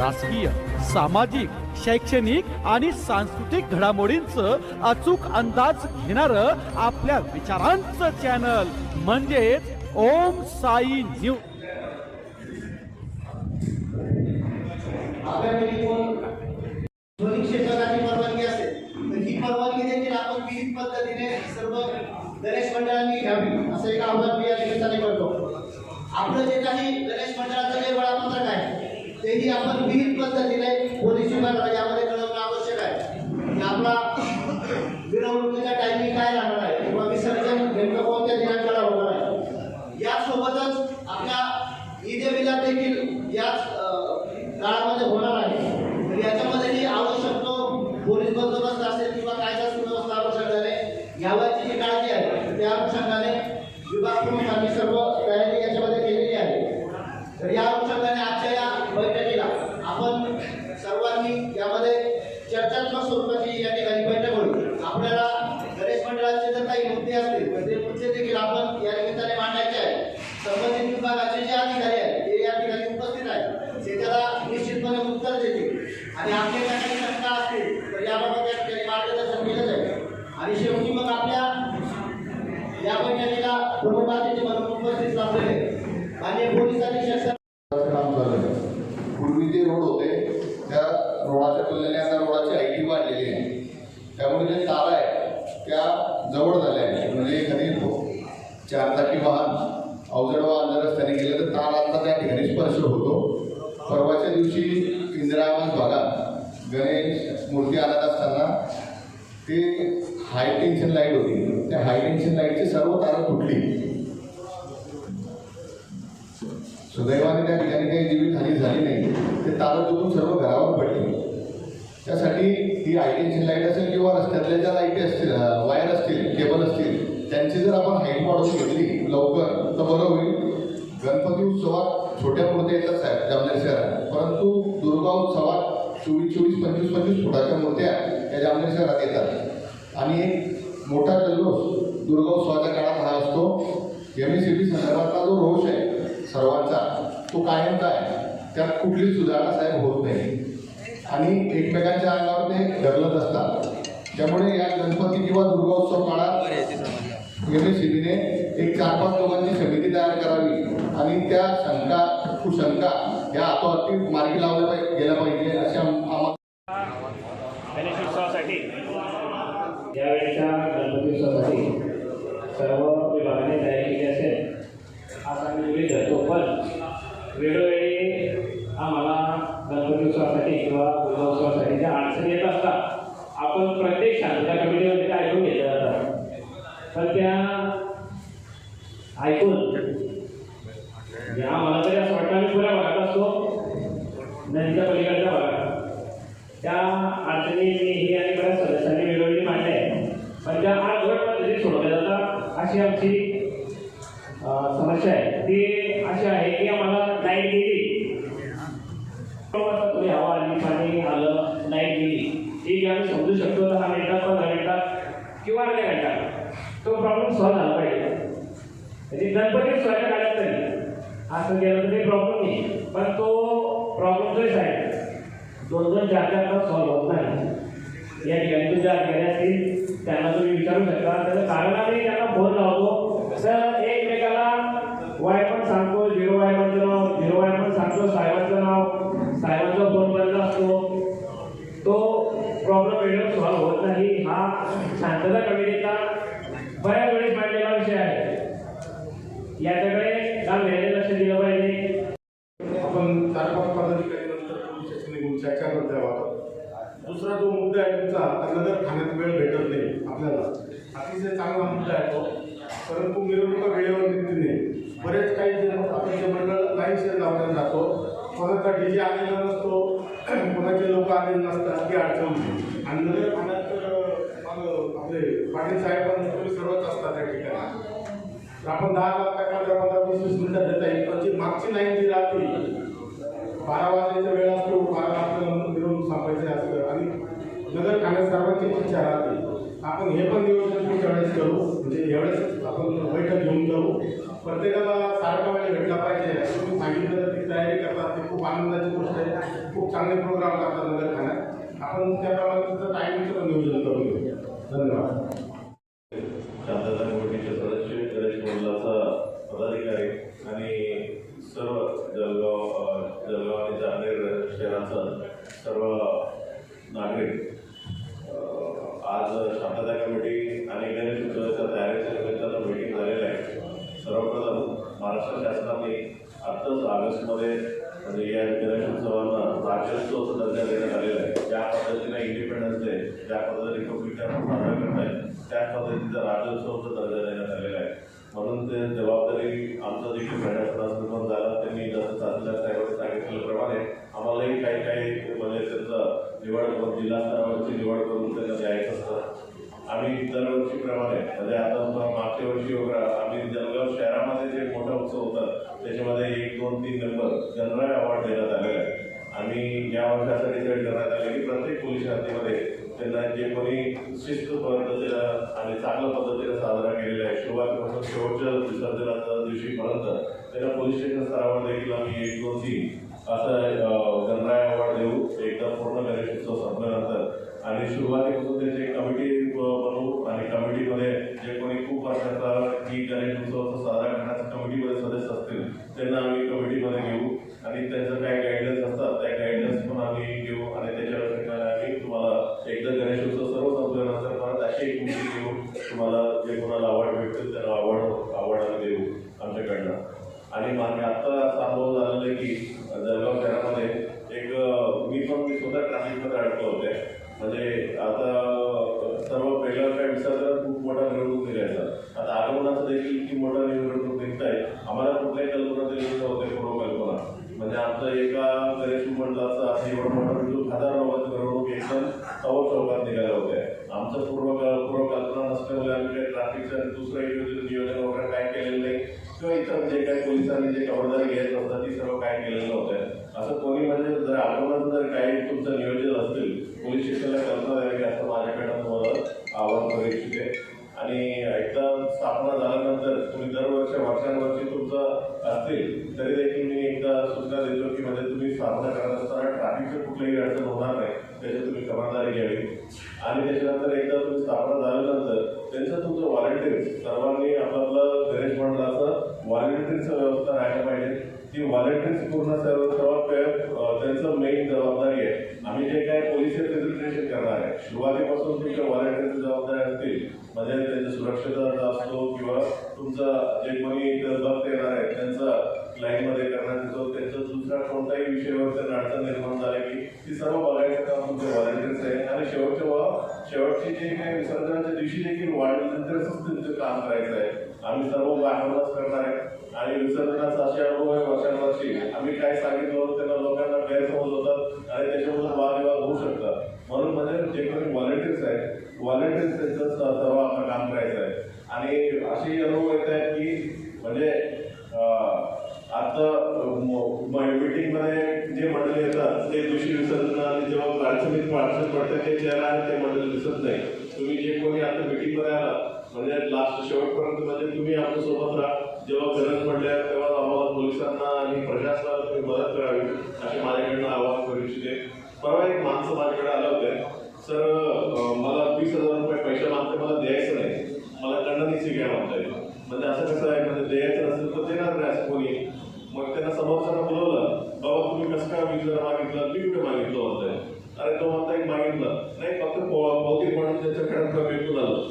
राजकीय सामाजिक शैक्षणिक आणि सांस्कृतिक घडामोडींचं अचूक अंदाज घेणार आपल्या विचारांचं चॅनल म्हणजेच ओम साई न्यूज परवानगी असेल. तर ही परवानगी देखील आपण पद्धतीने सर्व गणेश मंडळांनी घ्यावी. असं एक आव्हान मी या करतो. आपलं जे काही गणेश मंडळाचं जे वेळापत्रक आहे तेही आपण विहित पद्धतीने पोलीस विभागाला यामध्ये कळवणं आवश्यक आहे. आपला मिरवणुकीचा टायमिंग काय राहणार आहे? किंवा विसर्जन नेमकं कोणत्या दिनांकाला होणार आहे? यासोबतच आपल्या ईदेवीला देखील याच काळामध्ये होणार आहे. तर याच्यामध्येही आवश्यक तो पोलीस बंदोबस्त असेल किंवा कायदा सुव्यवस्था अनुषंगाने यावरची जी काळजी आहे. त्या अनुषंगाने विभाग प्रमुखांनी सर्व तयारी याच्यामध्ये केलेली आहे तर या अनुषंगाने आजच्या या बैठकीला आपण सर्वांनी यामध्ये चर्चात्मक स्वरूपाची या ठिकाणी बैठक होईल आपल्याला गणेश मंडळाचे जर काही मुद्दे असतील तर ते मुद्दे देखील आपण या निमित्ताने मांडायचे आहे संबंधित विभागाचे जे अधिकारी आहेत ते या ठिकाणी उपस्थित आहेत ते त्याला निश्चितपणे उत्तर देतील आणि आपल्या ज्या काही शंका असतील तर याबाबत या ठिकाणी मार्गदर्शन केलं जाईल आणि शेवटी मग आपल्या या बैठकीला प्रमुख अतिथी म्हणून उपस्थित असलेले माननीय पोलीस अधीक्षक सर काम झालं पूर्वी जे रोड होते त्या रोडाच्या तुलनेने आता रोडाची आयटी वाढलेली आहे. त्यामुळे जे तारा आहे त्या जवळ झाल्या आहेत. म्हणजे एखादी चारचाकी वाहन अवजड वाहन जर रस्त्याने गेलं तर तार आता त्या ठिकाणी स्पर्श होतो. परवाच्या दिवशी इंदिरा आवास भागात गणेश मूर्ती आणत असताना ते हाय टेन्शन लाइट होती. त्या हाय टेन्शन लाईटची सर्व तारा तुटली सुदैवाने त्या ठिकाणी काही जीवितहानी झाली नाही. ते तारं तुटून सर्व घरावर पडले. त्यासाठी ही आय टेन्शन लाइट असेल किंवा रस्त्यातल्या ज्या लाईटी असतील वायर असतील केबल असतील त्यांची जर आपण हाईट वाढवून घेतली लवकर तर बरं होईल. गणपती उत्सवात छोट्या मूर्त्या येतात साहेब जामनेर शहरात. परंतु दुर्गा उत्सवात चोवीस चोवीस पंचवीस पंचवीस फुटाच्या मूर्त्या या जामनेर शहरात येतात. आणि एक मोठा जल्लोष दुर्गा उत्सवाच्या काळात हा असतो एम एस सी बी संदर्भातला जो रोष आहे सर्वांचा तो कायमचा आहे. त्यात कुठलीच सुधारणा साहेब होत नाही. आणि एकमेकांच्या अंगावर ते ढकलत असतात. त्यामुळे या गणपती किंवा दुर्गोत्सव काळात एम एस सी बीने एक चार पाच लोकांची समिती तयार करावी. आणि त्या शंका कुशंका या हातोहाती मार्गी लावल्या पाहिजे गेल्या पाहिजे आम- आम्हाला गणेशोत्सवासाठी यावेळेच्या गणपती उत्सवासाठी सर्व विभागाने तयारी केली असेल. आज आम्ही वेळोवेळी आम्हाला गणपती उत्सवासाठी किंवा दुर्गा उत्सवासाठी ज्या अडचणी येत असतात आपण प्रत्येक त्या कमिटीमध्ये त्या ऐकून घेतल्या जातात पण त्या ऐकून आम्हाला तरी असं वाटतं आम्ही पुऱ्या भागात असतो नदीच्या पलीकडच्या भागात. त्या अडचणी मी ही आणि बऱ्याच सदस्यांनी वेळोवेळी मांडल्या आहेत. पण त्या आठवड पद्धतीत सोडवल्या जातात अशी आमची समस्या आहे. ती प्रॉब्लेम सॉल्व्ह झाला पाहिजे. म्हणजे गणपती स्वयं काढत नाही असं गेलं तरी प्रॉब्लेम नाही. पण तो प्रॉब्लेम तोच आहे दोन दोन चार चार तास सॉल्व्ह होत नाही. या ठिकाणी तुमच्या अधिकारी असतील त्यांना तुम्ही विचारू शकता. त्याचं कारण आम्ही त्यांना फोन लावतो तर एकमेकाला वाय पण सांगतो झिरो वाय वनचं नाव झिरो वाय पण सांगतो साहेबांचं नाव साहेबांचा फोन बंद असतो. तो प्रॉब्लेम वेळेवर सॉल्व्ह होत नाही. हा शांतता कमिटीचा बऱ्याच वेळेस मांडलेला विषय आहे. याच्याकडे गांभीर्याने लक्ष दिलं पाहिजे. आपण चार पाच पदाधिकारी पोलीस स्टेशन चर्चा करत द्यावा दुसरा जो मुद्दा आहे तुमचा त्यांना ठाण्यात वेळ भेटत नाही आपल्याला. अतिशय चांगला मुद्दा आहे तो. परंतु मिरवणुका वेळेवर निघते नाही. बरेच काही जे आपण जे मंडळ नाही शेअर लावण्यात जातो. कोणाचा डी जे आलेला नसतो. कोणाचे लोक आलेले नसतात. ती अडचण आणि नगर ठाण्यात आपले पाटील साहेब पण तुम्ही सर्वच असतात त्या ठिकाणी. तर आपण दहा लाख पंधरा पंधरा वीस वीस मिनिटात देता येईल पण जी मागची लाईन जी राहते बारा वाजायचा वेळ असतो बारा वाजता सांगायचं संपायचे असतं. आणि नगर ठाणे सर्वांची इच्छा राहते. आपण हे पण नियोजन पुढच्या वेळेस करू. म्हणजे एवढेच आपण बैठक घेऊन करू प्रत्येकाला सारखा वेळ भेटला पाहिजे. तुम्ही सांगितलं ती तयारी करतात. ती खूप आनंदाची गोष्ट आहे. खूप चांगले प्रोग्राम करतात नगर ठाण्यात. आपण त्याप्रमाणे त्याचं टायमिंगचं पण नियोजन करून घेऊ. धन्यवाद शांतता कमिटीचे सदस्य गणेश मंडळाचा पदाधिकारी आणि सर्व जळगाव अ, जळगाव आणि जामनेर शहराचा सर्व नागरिक आज शांतता कमिटी आणि गणेश उत्सवाच्या तयारीच्या निमित्तानं मीटिंग झालेलं आहे सर्वप्रथम महाराष्ट्र शासनाने आत्ताच ऑगस्टमध्ये म्हणजे या गणेश उत्सवांना राज्योत्सवाचा दर्जा देण्यात आलेला आहे. ज्या पद्धतीने इंडिपेंडन्स डे ज्या पद्धतीने रिपब्लिकन साजरा करत आहे त्याच पद्धतीचा राज्योत्सवाचा दर्जा देण्यात आलेला आहे. म्हणून ते जबाबदारी आमचा देखील प्रशासनाचा झाला. त्यांनी जसं तहसीलदार साहेबांनी सांगितल्याप्रमाणे आम्हालाही काही काही म्हणजे त्यांचा निवड करून जिल्हा स्तरावरची निवड करून त्यांना द्यायचं असतं. आम्ही दरवर्षीप्रमाणे म्हणजे आता मागच्या वर्षी वगैरे आम्ही जळगाव शहरामध्ये जे मोठा उत्सव होता त्याच्यामध्ये एक दोन तीन नंबर जनरल अवॉर्ड देण्यात आलेला आहे आम्ही या वर्षासाठी डिसाईड करण्यात आले की प्रत्येक पोलीस शाखेमध्ये त्यांना जे कोणी शिस्त पद्धतीनं आणि चांगल्या पद्धतीने साजरा केलेला आहे सुरुवातीपासून शेवटच्या विसर्जनाच्या दिवशीपर्यंत त्यांना पोलीस स्टेशन स्तरावर देखील आम्ही एक दोन तीन असं गणराय अवॉर्ड देऊ. एकदा पूर्ण गणेश उत्सव संपल्यानंतर आणि सुरुवातीपासून त्याची कमिटी बनवू आणि कमिटीमध्ये जे कोणी खूप वर्षाचा त्यांचं असं साजरा कमिटीमध्ये सदस्य असतील त्यांना आम्ही कमिटीमध्ये घेऊ. आणि त्यांचं काय गाईडन्स असतात त्या गाईडन्स पण आम्ही घेऊ. आणि त्याच्यावर आम्ही तुम्हाला एकदा गणेश उत्सव सर्व संपल्यानंतर परत अशी एक मीटिंग घेऊ तुम्हाला जे कोणाला आवड भेटतील त्यांना आवड आवड आम्ही देऊ आमच्याकडनं. आणि मागे आत्ता असा अनुभव झालेला आहे की जळगाव शहरामध्ये एक मी पण मी स्वतः ट्रॅफिकमध्ये अडकलो होते. म्हणजे आता सर्व पहिलं काय विसर्जन खूप मोठा निवडणूक निघायचा. आता आगमनाचं देखील इतकी मोठा निवडणूक निघताय आम्हाला कुठल्याही कल्पना तरी होते पूर्व कल्पना म्हणजे आमचं एका गणेश मंडळाचं असं एवढं मोठं मिळून हजार लोकांची निवडणूक एकदम चौक चौकात निघाल्या होत्या. आमचं पूर्व पूर्व कल्पना नसल्यामुळे आम्ही काही ट्रॅफिकचं दुसरं नियोजन वगैरे काय केलेलं नाही. किंवा इतर जे काही पोलिसांनी जे खबरदारी घ्यायचं असतात ती सर्व काय केलेलं नव्हतं. असं कोणी म्हणजे जर आगमनाचं जर काही तुमचं असताना ट्रॅफिकचं अडचण होणार नाही. त्याची तुम्ही खबरदारी घ्यावी. आणि त्याच्यानंतर एकदा तुम्ही स्थापना झाल्यानंतर त्यांचं तुमचं व्हॉलेंटिअर्स सर्वांनी आपलं गणेश मंडळाचं व्हॉलेंटिअरचं व्यवस्था राहायला पाहिजे. ती व्हॉलेंटिअर्स पूर्ण सर्व सर्वात त्यांचं मेन जबाबदारी आहे. आम्ही जे काय पोलीस रिप्रेझेंटेशन करणार आहे सुरुवातीपासून तुमच्या व्हॉलेंटिअरची जबाबदारी असतील म्हणजे त्यांच्या सुरक्षेचा असतो किंवा तुमचा जे कोणी भक्त येणार आहे त्यांचा लाईनमध्ये करण्यात येतो त्यांचा दुसरा कोणताही विषयावर त्यांना अडचण निर्माण झाली की ती सर्व बघायचं काम तुमचे व्हॉलेंटियर्स आहे. आणि शेवटच्या व- शेवटची जे काही विसर्जनाच्या दिवशी देखील वाढल्यानंतरच त्यांचं काम करायचं आहे. आम्ही सर्व बाहेरूनच करणार आहे. आणि विसर्जनाचा असे अनुभव आहे वर्षानुवर्षी. आम्ही काय सांगितलं त्यांना लोकांना गैरसमज होतात. आणि त्याच्यामुळे वादविवाद होऊ शकतात म्हणून म्हणजे जे कोणी व्हॉलेंटिअर्स आहेत व्हॉलेंटिअर्स त्यांचं स- सर्व आपलं काम करायचं आहे आणि असे अनुभव येत आहेत की म्हणजे अं, आता मीटिंगमध्ये जे मंडळ येतात ते दिवशी विसर्जन आणि जेव्हा प्राथमिक प्रार्थना पडते ते चेहरा ते मंडळ दिसत नाही. तुम्ही जे कोणी आता मीटिंगमध्ये आला म्हणजे लास्ट शेवटपर्यंत म्हणजे तुम्ही आमच्यासोबत राहा. जेव्हा गरज पडल्या तेव्हा आम्हाला पोलिसांना आणि प्रशासनाला तुम्ही मदत करावी असे माझ्याकडनं आवाहन करू इच्छिते. परवा एक माणसं माझ्याकडे आलं होते. सर मला वीस हजार रुपये पैसे मागते मला द्यायचं नाही. मला कंडनिसी घ्या येईल म्हणजे असं कसं आहे म्हणजे द्यायचं असेल तर देणार नाही असं कोणी. मग त्यांना समोरच्याला बोलवलं बाबा तुम्ही कसं काय वीस मागितलं मी कुठे मागितलं? म्हणताय. अरे तो म्हणता एक मागितलं. नाही फक्त भौतिक म्हणून त्याच्याकडे भेटून आलो.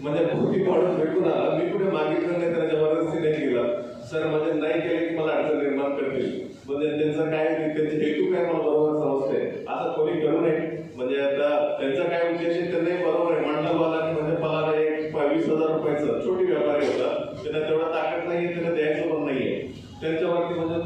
म्हणजे भौतिक म्हणून भेटून आला? मी कुठे मागितलं नाही त्याला जबरदस्ती नाही केलं? सर म्हणजे नाही केले की मला अडचण निर्माण करतील म्हणजे त्यांचं काय त्यांचे हेतू काय मला बरोबर समजते असं कोणी करू नये म्हणजे आता त्यांचा काय उद्देश आहे त्यांनाही बरोबर आहे मंडळवाला म्हणजे मला एक वीस हजार रुपयाचं छोटी व्यापारी होता त्यांना तेवढा ताकद नाही त्यांना द्यायचं पण नाहीये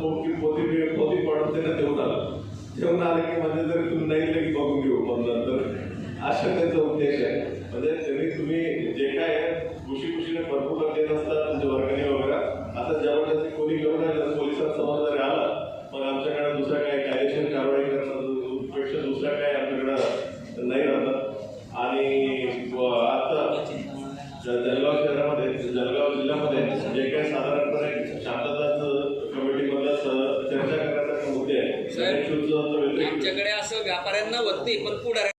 त्यांच्यावरती पोती पोती पोती पडून त्यांना देऊन आलं देऊन आले की म्हणजे जरी तुम्ही नाही दिले बघून घेऊ मग नंतर अशा त्यांचा उद्देश आहे. म्हणजे त्यांनी तुम्ही जे काय आहे, खुशी खुशीने भरपूर देत असतात तुमच्या वर्गाने वगैरे. आता जबरदस्ती कोणी घेऊन पोलिसात पोलिसांसमोर जरी आला मग आमच्याकडे दुसऱ्या काय कायदेशीर कारवाई करणं पेक्षा दुसऱ्या काय आमच्याकडं नाही राहतात आणि व आता ज- जळगाव शहरामध्ये जळगाव जिल्ह्यामध्ये जे काही साधारणपणे शांतताच कमिटीमधलं स- चर्चा करण्याचा मुद्दे आहे गणेशोत्सवाचा व्यतिरिक्त आमच्याकडे असं व्यापाऱ्यांना होत नाही पण